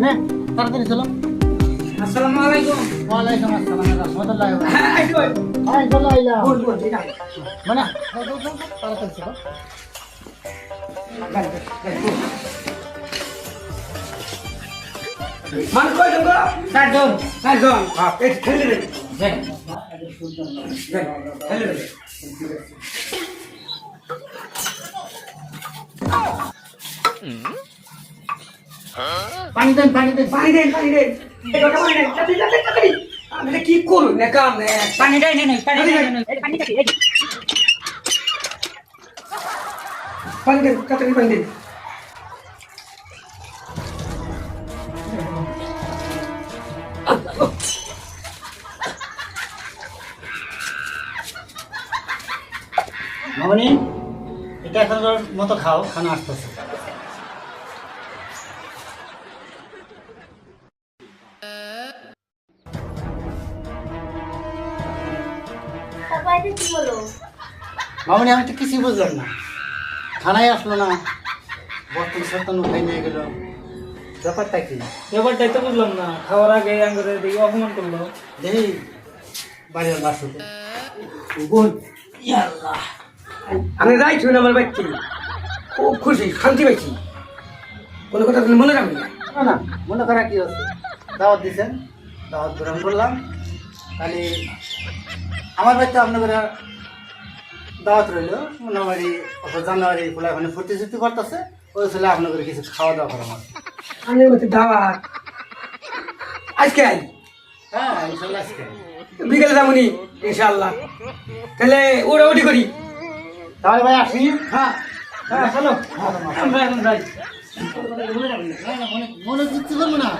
মানে তাড়াতাড়ি চলো। আসসালামু আলাইকুম। ওয়ালাইকুম আসসালাম রহমতুল্লাহ হ্যাঁ আইসো হ্যাঁ চলো আইলা বল বল এটা। মানে তাড়াতাড়ি চলো। মান কই জন চারজন চারজন। হ্যাঁ। এই খেলে দে। দেখ। দেখ, খেলে দে। পানি দেন পানি দেন পানি দে পানি দে এই কথা পানি দে তাড়াতাড়ি তাড়াতাড়ি তাড়াতাড়ি আমি কি করব না কাম না পানি দেয় নেই পানি দেয় পানি দেয় এই পানি দে তাড়াতাড়ি পানি দে মামনি এটা এখন মতো খাও খানা আসতেছে। তারপর কি হলো? মামনি আমি তো কিছুই বুঝলাম না। খানায় আসলো না। বর্তমান সর্তন উঠাই নিয়ে গেল। ব্যাপারটা কি? ব্যাপারটাই তো বুঝলাম না। খাওয়ার আগে আঙ্গুরে দিকে অপমান করল। দেখি বাড়ির বাসুতে বল ইয়াল্লাহ। আমি যাইছি না আমার বাচ্চা খুব খুশি শান্তি পাইছি। কোনো কথা তুমি মনে রাখবে না? না মনে করা কি আছে? দাওয়াত দিছেন? দাওয়াত গ্রহণ করলাম। খালি আমার বাড়িতে আপনাদের দাওয়াত রইল। মোটামুটি অত জানুয়ারি ফুলা ওখানে ফুর্তি চুর্তি করতেছে। ওই ছেলে আপনাদের কিছু খাওয়া দাওয়া করা আমার আমি বলছি দাওয়াত। আজকে আই? হ্যাঁ ইনশাল্লাহ আজকে বিকেলে যাবনি ইনশাআল্লাহ। তাহলে ওরা ওটি করি। তাহলে ভাই আসি। হ্যাঁ। হ্যাঁ চলো। আমরা এখন যাই না, না, মনে মনে করব না।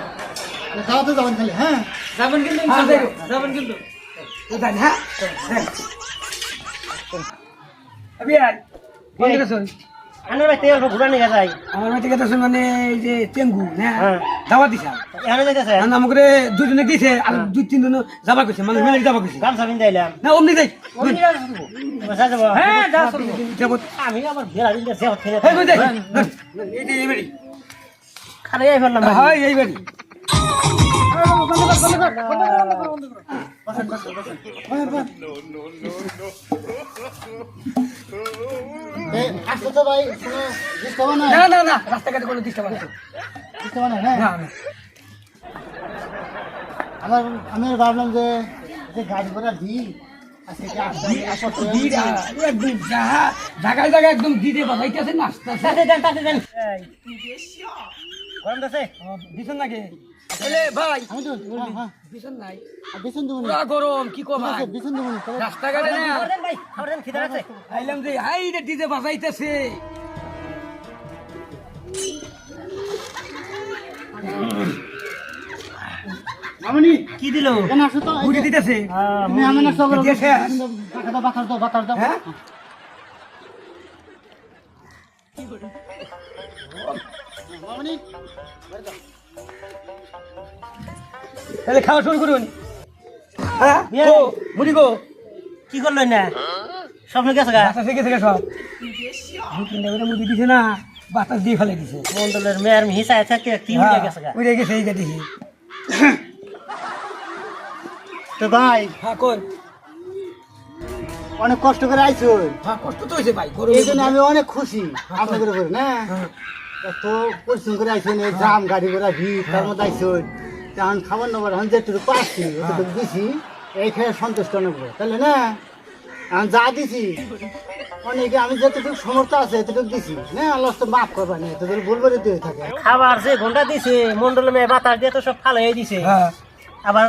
দাওয়াতে যাবেন খালি হ্যাঁ? যাবেন কিন্তু হ্যাঁ। যাবেন কিন্তু। যাই হ্যাঁ? হ্যাঁ। আবি আয় কোন দিকে শুন আনার ভাই তেল ঘুরা নিয়ে যায়। আমার বাড়ি থেকে শুন মানে এই যে টেঙ্গু হ্যাঁ হ্যাঁ। দাওয়াত দিছাম এখানে যাইতেছে আর আমাকে দুজনে দিছে আর দুই তিন জন যাবা কইছে মানে মিলে যাবা কইছে। গামছা পিন দিলাম না অমনি যাই। বসা যাব। হ্যাঁ যা যাব। আমি আবার বেলা দিন সে খেলে এই কই যাই। এই যে এই বাড়ি। খারে যাই ফেললাম হ্যাঁ এই বাড়ি। আসতে তো ভাই কোনো না না না না রাস্তাঘাটে কোনো ডিস্টার্ব আছে ডিস্টার্ব না না না আমার আমি ভাবলাম যে যে গাড়ি ঘোড়া যাহা জায়গায় জায়গায় একদম বাজাইতেছে নাচতেছে গরম আছে দিছেন নাকি এলে ভাই। আমি তো হ্যাঁ নাই আর দেবো না পুরা গরম কি কো ভাই বেতন দেবো না রাস্তাঘাটে না? ভাই খাবার দেন আছে আইলাম যে হাই রে দিদে বাজাইতেছে। মামনি কি দিল? কেন আসো তো ঘুরে দিতেছে? আমি না সব দিয়েছে। বাতার দাও বাতার দাও হ্যাঁ? মামনি তাহলে খাওয়া শুরু করুন। হ্যাঁ? গো মুড়ি গো কি? করল না? স্বপ্ন গেছে গা? বাতাস থেকে থেকে সব। তিনটা করে মুড়ি দিছে না বাতাস দিয়ে ফেলে দিছে। মন্ডলের মেয়ের হিসায় থাকতে কি উঠে গেছে উড়ে গেছে এই দেখি। তো ভাই হ্যাঁ কোন অনেক কষ্ট করে আইছো। হ্যাঁ কষ্ট তো হয়েছে ভাই এই জন্য আমি অনেক খুশি আপনাদের উপরে না? পরিশ্রম করে আইছেন এই জাম গাড়ি ঘোড়া ভিড় তার মধ্যে আইছেন। তখন খাবার যেটুকু পাচ্ছি ওটুকু দিছি এই খেয়ে সন্তুষ্ট নেব তাহলে না এখন যা দিছি অনেকে আমি যতটুকু সমর্থ আছে এতটুকু দিছি। না আল্লাহ তো মাফ করবা না দিয়ে থাকে। খাবার যে ঘণ্টা দিছে মন্ডলের মেয়ে বাতাস দিয়ে তো সব ভালো হয়ে দিছে। হ্যাঁ। আবার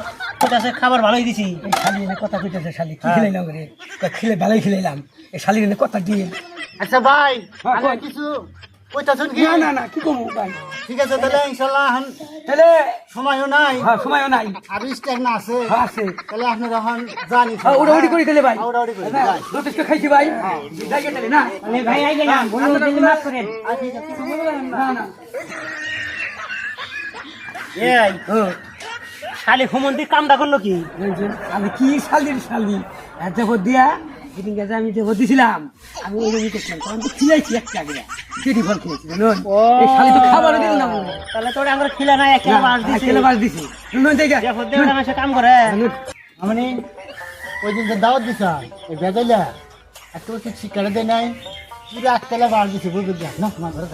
খাবার ভালোই দিছি। শালি কথা কইতেছে শালি। কি খেলাইলাম রে খেলে ভালোই খেলাইলাম। এই শালির এনে কথা দিয়ে আচ্ছা ভাই হ্যাঁ। কিছু কইতাছুন কি না না না কি ভাই। ঠিক আছে তাহলে ইনশাল্লাহ এখন তাহলে সময়ও নাই। হ্যাঁ সময়ও নাই। আর স্টেক না আছে। আছে। তাহলে আপনারা এখন জানি হ্যাঁ উড়াউড়ি করি তাহলে ভাই। উড়াউড়ি করি, যথেষ্ট খাইছি ভাই। যাই তাহলে না? ভাই আই গেলাম বলুন দিন মাফ করেন। না না এই শালি হুমন্দি কামটা করল কি? আমি কি শালির শালি? এত দিয়া সেদিন গেছে আমি যে দিছিলাম। আমি ওই রকমই করছিলাম। তখন তো খিলাইছি একটা করে। কেটি ফল খেয়েছি জানুন? এই শালি তো খাবারও দিল না তাহলে তোর আমার খিলা নাই একটা বাস না, দিছি বাস দিছি। নুন দেখো কাম করে। আমি ওই দিন দাওয়াত বেজাইলা আর তোর কি শিকারে দেয় নাই। পুরো তেলে বার দিছে বুঝলি না ঘরে।